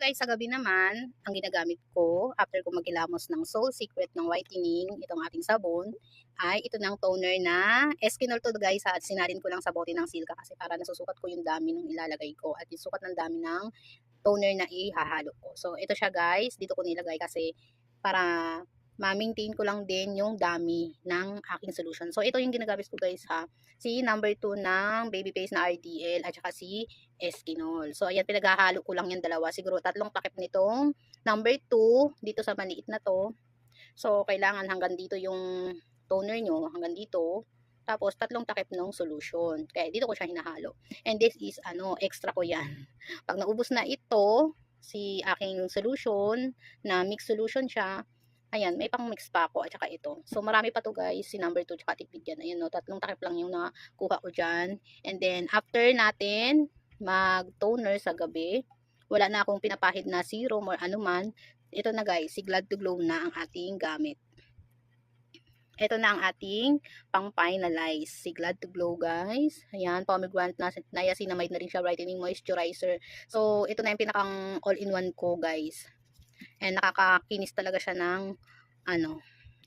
guys, sa gabi naman, ang ginagamit ko after ko maghilamos ng Soul Secret ng whitening, itong ating sabon, ay ito ng toner na Eskinol to guys at sinalin ko lang sa bote ng silka kasi para nasusukat ko yung dami ng ilalagay ko at yung sukat ng dami ng toner na ihahalo ko. So ito siya guys, dito ko nilagay kasi para ma-maintain ko lang din yung dami ng aking solution. So, ito yung ginagamit ko guys ha. Si number 2 ng baby face na RDL at saka si Eskinol. So, ayan, pinaghahalo ko lang yung dalawa. Siguro tatlong takip nitong number 2 dito sa maliit na to. So, kailangan hanggang dito yung toner nyo, hanggang dito. Tapos, tatlong takip ng solution. Kaya, dito ko siya hinahalo. And this is, ano, extra ko yan. Pag naubos na ito, si aking solution, na mix solution siya, Ayan, may pang mix pa ako at saka ito. So, marami pa to guys. Si number 2 tsaka tipid yan. Ayan, no, tatlong takip lang yung nakuha ko dyan. And then, after natin mag-toner sa gabi, wala na akong pinapahid na serum or anuman. Ito na guys, si Glad to Glow na ang ating gamit. Ito na ang ating pang-finalize. Si Glad to Glow guys. Ayan, pomegranate na niacinamide na rin siya, brightening moisturizer. So, ito na yung pinakang all-in-one ko guys. And nakakakinis talaga siya ng ano,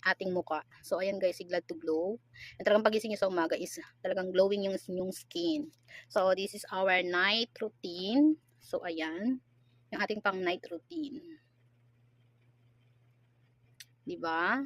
ating muka. So, ayan guys, si Glad to Glow. And talagang pagising nyo sa umaga is talagang glowing yung, yung skin. So, this is our night routine. So, ayan. Yung ating pang night routine. 'Di ba?